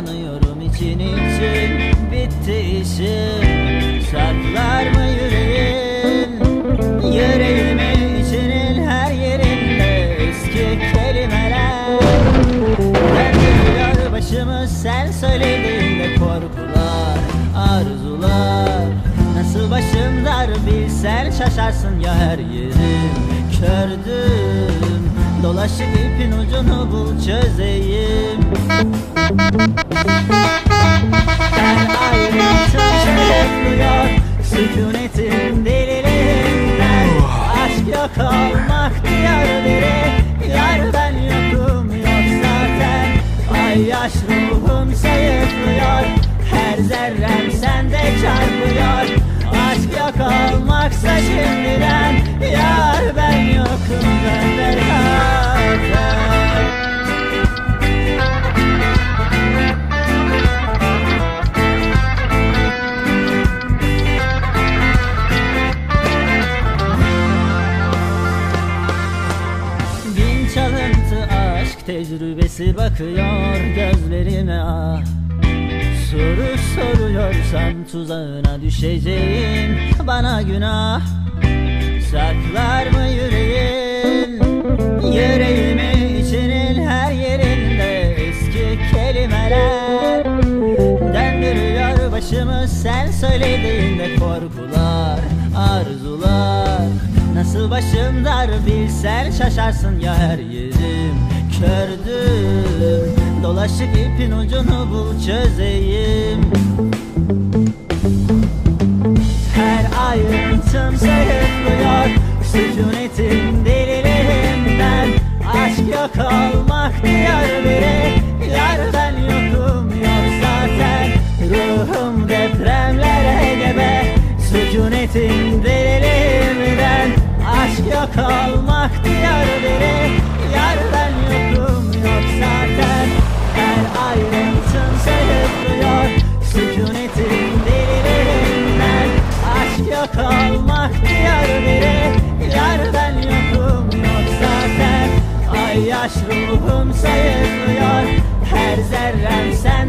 yanıyorum için için. Bitti işim. Saklar mı yüreğin Yüreğimi içinin her yerinde. Eski kelimeler. Döndürüyor başımı sen söylediğinde korkular, arzular. Nasıl başım dar bilsen şaşarsın ya her yerim. Kördüm. Dolaşık ipin ucunu bul çözeyim Her ayrıntım çırpıyor Sükunetin deliliğinden Aşk yok olmak diyor biri Yar ben yokum yok zaten Ay yaş ruhum sayıklıyor aşk tecrübesi bakıyor gözlerime ah Soru soruyorsan tuzağına düşeceğim bana günah. Saklar mı yüreğin? Yüreğimi içinin her yerinde eski kelimeler Döndürüyor başımı sen söylediğinde korkular, arzular. Nasıl başım dar bilsen şaşarsın ya her yerim Kördüm dolaşık ipin ucunu bul çözeyim. Her ayrıntım sayıklıyor Sükunetin delilerinden Aşk yok olmak diyor biri Yar ben yokum yok zaten. Ruhum depremlere gebe. Sükunetin delilerinden yaş ruhum sayıklıyor Her zerrem çarpıyor